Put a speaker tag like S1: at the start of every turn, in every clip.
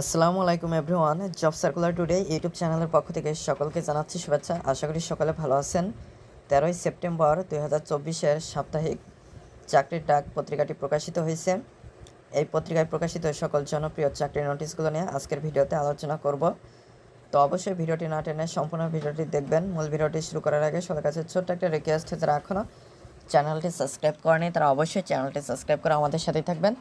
S1: আসসালামু আলাইকুম everyone, job circular today YouTube চ্যানেলের পক্ষ থেকে সকলকে জানাচ্ছি শুভেচ্ছা। আশা করি সকালে ভালো আছেন। তেরোই সেপ্টেম্বর দুই হাজার চব্বিশের সাপ্তাহিক চাকরির ডাক পত্রিকাটি প্রকাশিত হয়েছে। এই পত্রিকায় প্রকাশিত সকল জনপ্রিয় চাকরির নোটিশগুলো নিয়ে আজকের ভিডিওতে আলোচনা করব। তো অবশ্যই ভিডিওটি না টেনে সম্পূর্ণ ভিডিওটি দেখবেন। মূল ভিডিওটি শুরু করার আগে সবার কাছে ছোট্ট একটা রিকোয়েস্ট যারা এখনও চ্যানেলটি সাবস্ক্রাইব করেনি, তারা অবশ্যই চ্যানেলটি সাবস্ক্রাইব করে আমাদের সাথেই থাকবেন।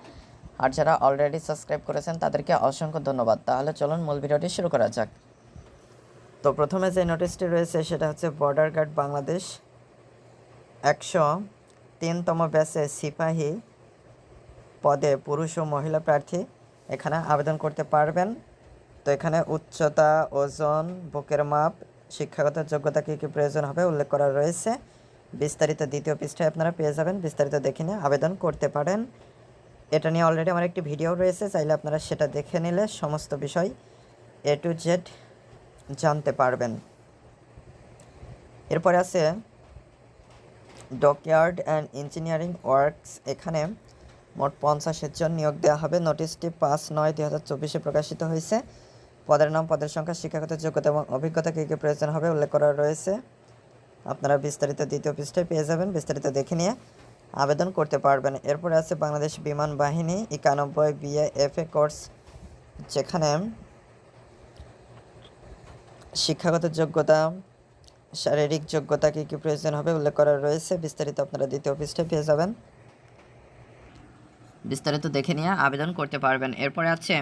S1: আর যারা অলরেডি সাবস্ক্রাইব করেছেন, তাদেরকে অসংখ্য ধন্যবাদ। তাহলে চলুন মূল ভিডিওটি শুরু করা যাক। তো প্রথমে যে নোটিশটি রয়েছে, সেটা হচ্ছে বর্ডার গার্ড বাংলাদেশ। একশো তিনতম ব্যাচে সিপাহী পদে পুরুষ ও মহিলা প্রার্থী এখানে আবেদন করতে পারবেন। তো এখানে উচ্চতা, ওজন, বুকের মাপ, শিক্ষাগত যোগ্যতা কী কী প্রয়োজন হবে উল্লেখ করা রয়েছে। বিস্তারিত দ্বিতীয় পৃষ্ঠায় আপনারা পেয়ে যাবেন। বিস্তারিত দেখে নিয়ে আবেদন করতে পারেন। এটা নিয়ে অলরেডি আমার একটি ভিডিও রয়েছে, চাইলে আপনারা সেটা দেখে নিলে সমস্ত বিষয় এ টু জেড জানতে পারবেন। এরপরে আছে ডকইয়ার্ড অ্যান্ড ইঞ্জিনিয়ারিং ওয়ার্কস এখানে মোট পঞ্চাশের জন নিয়োগ দেওয়া হবে। নোটিশটি পাঁচ নয় দুই হাজার চব্বিশে প্রকাশিত হয়েছে। পদের নাম, পদের সংখ্যা, শিক্ষাগত যোগ্যতা এবং অভিজ্ঞতা কী কী প্রয়োজন হবে উল্লেখ করা রয়েছে। আপনারা বিস্তারিত দ্বিতীয় পৃষ্ঠায় পেয়ে যাবেন, বিস্তারিত দেখে নিয়ে আবেদন করতে পারবেন। এরপরে আছে বাংলাদেশ বিমান বাহিনী একানব্বই বিএ এফ এ কোর্স, যেখানে শিক্ষাগত যোগ্যতা, শারীরিক যোগ্যতা কী কী প্রয়োজন হবে উল্লেখ করা রয়েছে। বিস্তারিত আপনারা দ্বিতীয় পৃষ্ঠায় পেয়ে যাবেন। বিস্তারিত দেখে নিয়ে আবেদন করতে পারবেন। এরপরে আছে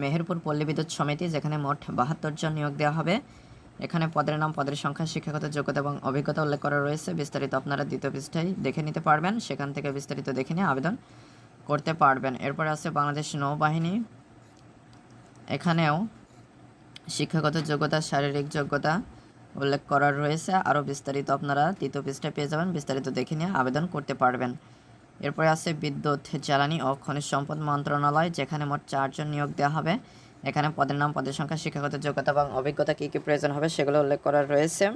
S1: মেহেরপুর পল্লী বিদ্যুৎ সমিতি, যেখানে মোট বাহাত্তর জন নিয়োগ দেওয়া হবে। এখানে পদের নাম, পদের সংখ্যা, শিক্ষাগত যোগ্যতা এবং অভিজ্ঞতা উল্লেখ করা রয়েছে। বিস্তারিত আপনারা দ্বিতীয় পৃষ্ঠায় দেখে নিতে পারবেন। সেখান থেকে বিস্তারিত দেখে নিয়ে আবেদন করতে পারবেন। এরপরে আছে বাংলাদেশ নৌবাহিনী। এখানেও শিক্ষাগত যোগ্যতা, শারীরিক যোগ্যতা উল্লেখ করা রয়েছে। আরও বিস্তারিত আপনারা তৃতীয় পৃষ্ঠায় পেয়ে যাবেন। বিস্তারিত দেখে নিয়ে আবেদন করতে পারবেন। এরপরে আছে বিদ্যুৎ, জ্বালানি ও খনিজ সম্পদ মন্ত্রণালয়, যেখানে মোট চারজন নিয়োগ দেওয়া হবে। এখানে পদের নাম, পদের সংখ্যা, শিক্ষাগত যোগ্যতা এবং অভিজ্ঞতা কী কী প্রয়োজন হবে সেগুলো উল্লেখ করা রয়েছে।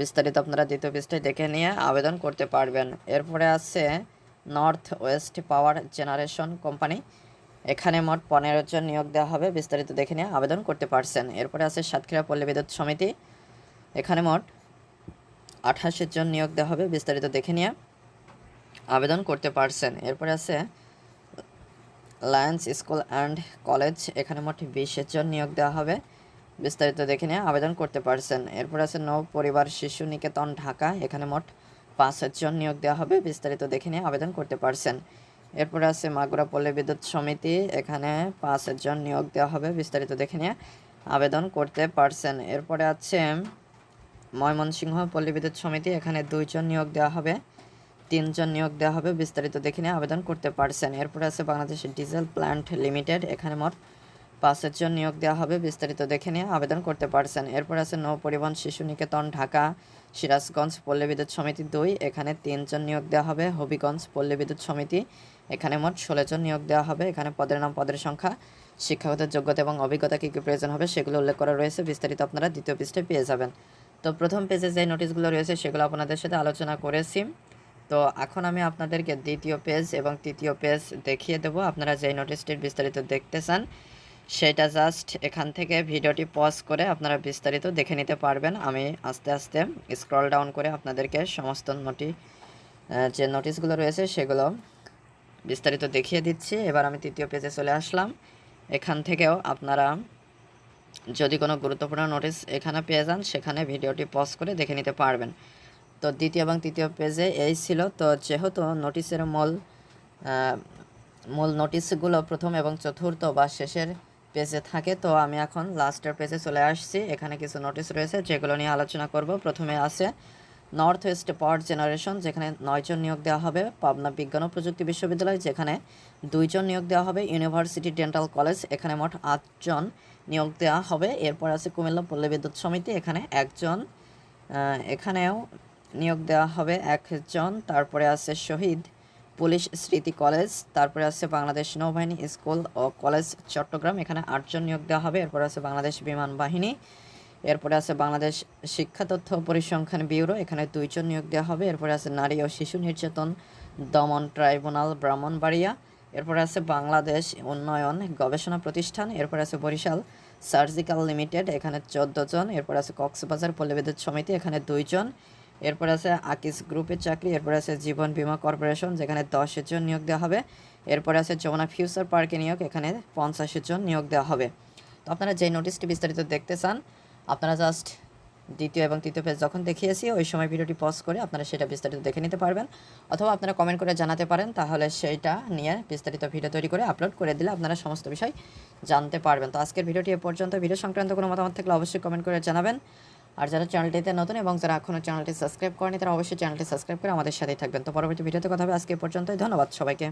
S1: বিস্তারিত আপনারা দ্বিতীয় পৃষ্ঠায় দেখে নিয়ে আবেদন করতে পারবেন। এরপরে আছে north west power generation company এখানে মোট পনেরো জন নিয়োগ দেওয়া হবে। বিস্তারিত দেখে নিয়ে আবেদন করতে পারছেন। এরপরে আছে সাতক্ষীরা পল্লী বিদ্যুৎ সমিতি। এখানে মোট আঠাশের জন নিয়োগ দেওয়া হবে। বিস্তারিত দেখে নিয়ে আবেদন করতে পারছেন। এরপরে আছে লায়ন্স স্কুল অ্যান্ড কলেজ, এখানে মোট বিশের জন নিয়োগ দেওয়া হবে। বিস্তারিত দেখে নিয়ে আবেদন করতে পারছেন। এরপর আছে নৌ পরিবার শিশু নিকেতন ঢাকা, এখানে মোট পাঁচ জন নিয়োগ দেওয়া হবে। বিস্তারিত দেখে নিয়ে আবেদন করতে পারছেন। এরপরে আছে মাগুরা পল্লী বিদ্যুৎ সমিতি, এখানে পাঁচ জন নিয়োগ দেওয়া হবে। বিস্তারিত দেখে নিয়ে আবেদন করতে পারছেন। এরপরে আছে ময়মনসিংহ পল্লী বিদ্যুৎ সমিতি, এখানে দুইজন নিয়োগ দেওয়া হবে। তিনজন নিয়োগ দেওয়া হবে, বিস্তারিত দেখে নিয়ে আবেদন করতে পারছেন। এরপরে আছে বাংলাদেশ ডিজেল প্ল্যান্ট লিমিটেড, এখানে মোট পাঁচের জন নিয়োগ দেওয়া হবে, বিস্তারিত দেখে নিয়ে আবেদন করতে পারছেন। এরপর আছে নৌ পরিবহন শিশু নিকেতন, ঢাকা, সিরাজগঞ্জ পল্লী বিদ্যুৎ সমিতি দুই, এখানে তিনজন নিয়োগ দেওয়া হবে। হবিগঞ্জ পল্লী বিদ্যুৎ সমিতি, এখানে মোট ষোলো জন নিয়োগ দেওয়া হবে। এখানে পদের নাম, পদের সংখ্যা, শিক্ষাগত যোগ্যতা এবং অভিজ্ঞতা কী কী প্রয়োজন হবে সেগুলো উল্লেখ করা রয়েছে। বিস্তারিত আপনারা দ্বিতীয় পৃষ্ঠে পেয়ে যাবেন। তো প্রথম পেজে যে নোটিশগুলো রয়েছে সেগুলো আপনাদের সাথে আলোচনা করেছি। তো এখন আমি আপনাদেরকে দ্বিতীয় পেজ এবং তৃতীয় পেজ দেখিয়ে দেবো। আপনারা যেই নোটিশটির বিস্তারিত দেখতে চান সেটা জাস্ট এখান থেকে ভিডিওটি পজ করে আপনারা বিস্তারিত দেখে নিতে পারবেন। আমি আস্তে আস্তে স্ক্রল ডাউন করে আপনাদেরকে সমস্ত নোটি যে নোটিশগুলো রয়েছে সেগুলো বিস্তারিত দেখিয়ে দিচ্ছি। এবার আমি তৃতীয় পেজে চলে আসলাম। এখান থেকেও আপনারা যদি কোনো গুরুত্বপূর্ণ নোটিশ এখানে পেয়ে যান, সেখানে ভিডিওটি পজ করে দেখে নিতে পারবেন। তো দ্বিতীয় এবং তৃতীয় পেজে এই ছিল। তো যেহেতু নোটিশের মূল মূল নোটিশগুলো প্রথম এবং চতুর্থ বা শেষের পেজে থাকে, তো আমি এখন লাস্টের পেজে চলে আসছি। এখানে কিছু নোটিশ রয়েছে যেগুলো নিয়ে আলোচনা করব। প্রথমে আছে নর্থ ওয়েস্ট পাওয়ার জেনারেশন যেখানে নয়জন নিয়োগ দেওয়া হবে। পাবনা বিজ্ঞান ও প্রযুক্তি বিশ্ববিদ্যালয়, যেখানে দুইজন নিয়োগ দেওয়া হবে। ইউনিভার্সিটি ডেন্টাল কলেজ এখানে মোট আটজন নিয়োগ দেওয়া হবে। এরপর আছে কুমিল্লা পল্লী বিদ্যুৎ সমিতি, এখানে একজন এখানেও নিয়োগ দেওয়া হবে একজন, তারপরে আছে শহীদ পুলিশ স্মৃতি কলেজ, তারপরে আছে বাংলাদেশ নৌবাহিনী স্কুল ও কলেজ চট্টগ্রাম, এখানে আটজন নিয়োগ দেওয়া হবে, এরপর আছে বাংলাদেশ বিমান বাহিনী, এরপরে আছে বাংলাদেশ শিক্ষা তথ্য পরিসংখ্যান ব্যুরো, এখানে দুইজন নিয়োগ দেওয়া হবে, এরপরে আছে নারী ও শিশু নির্যাতন দমন ট্রাইব্যুনাল ব্রাহ্মণবাড়িয়া, এরপরে আছে বাংলাদেশ উন্নয়ন গবেষণা প্রতিষ্ঠান, এরপর আছে বরিশাল সার্জিক্যাল লিমিটেড, এখানে চোদ্দ জন, এরপর আছে কক্সবাজার পল্লী বিদ্যুৎ সমিতি, এখানে দুইজন এরপর আছে আকিস গ্রুপের চাকরি, এরপর আছে জীবন বীমা কর্পোরেশন, যেখানে দশের জন নিয়োগ দেওয়া হবে। এরপর আছে যমুনা ফিউচার পার্কে নিয়োগ, এখানে পঞ্চাশের জন নিয়োগ দেওয়া হবে। তো আপনারা যে নোটিশটি বিস্তারিত দেখতে চান, আপনারা জাস্ট দ্বিতীয় এবং তৃতীয় পেজ যখন দেখিয়েছি, ওই সময় ভিডিওটি পজ করে আপনারা সেটা বিস্তারিত দেখে নিতে পারবেন। অথবা আপনারা কমেন্ট করে জানাতে পারেন, তাহলে সেইটা নিয়ে বিস্তারিত ভিডিও তৈরি করে আপলোড করে দিলে আপনারা সমস্ত বিষয় জানতে পারবেন। তো আজকের ভিডিওটি এ পর্যন্ত। ভিডিও সংক্রান্ত কোনো মতামত থাকলে অবশ্যই কমেন্ট করে জানাবেন। আর যারা চ্যানেলটিতে নতুন এবং যারা এখনও চ্যানেলটি সাবস্ক্রাইব করেনি, তারা অবশ্যই চ্যানেলটি সাবস্ক্রাইব করে আমাদের সাথেই থাকবেন। তো পরবর্তী ভিডিওতে কথা হবে, আজকে পর্যন্তই। ধন্যবাদ সবাইকে।